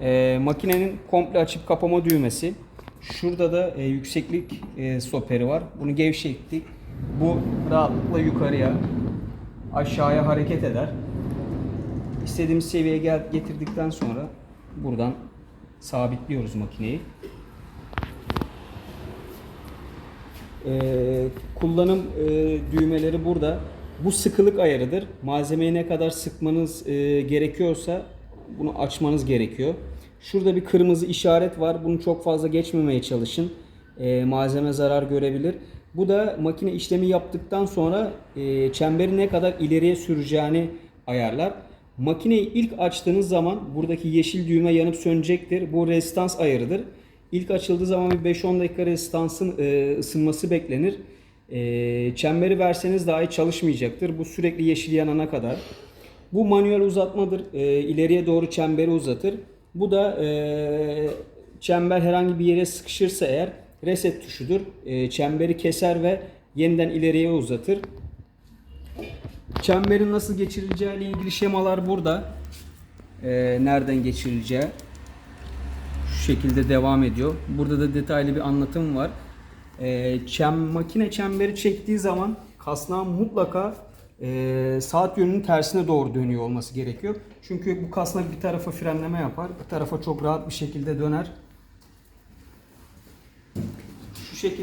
E, makinenin komple açıp kapama düğmesi. Şurada da e, yükseklik e, stoperi var. Bunu gevşettik. Bu rahatlıkla yukarıya, aşağıya hareket eder. İstediğimiz seviyeye gel getirdikten sonra buradan sabitliyoruz makineyi. Ee, kullanım e, düğmeleri burada. Bu sıkılık ayarıdır. Malzemeyi ne kadar sıkmanız e, gerekiyorsa bunu açmanız gerekiyor. Şurada bir kırmızı işaret var. Bunu çok fazla geçmemeye çalışın. E, malzeme zarar görebilir. Bu da makine işlemi yaptıktan sonra e, çemberi ne kadar ileriye süreceğini ayarlar. Makineyi ilk açtığınız zaman buradaki yeşil düğme yanıp sönecektir. Bu rezistans ayarıdır. İlk açıldığı zaman bir 5-10 dakika rezistansın e, ısınması beklenir. E, çemberi verseniz dahi çalışmayacaktır. Bu sürekli yeşil yanana kadar. Bu manuel uzatmadır. E, ileriye doğru çemberi uzatır. Bu da e, çember herhangi bir yere sıkışırsa eğer reset tuşudur. E, çemberi keser ve yeniden ileriye uzatır. Çemberin nasıl geçirileceği ile ilgili şemalar burada. E, nereden geçirileceği şu şekilde devam ediyor. Burada da detaylı bir anlatım var. Ee, çem, makine çemberi çektiği zaman kasnağın mutlaka e, saat yönünün tersine doğru dönüyor olması gerekiyor. Çünkü bu kasnak bir tarafa frenleme yapar, bir tarafa çok rahat bir şekilde döner. Şu şekilde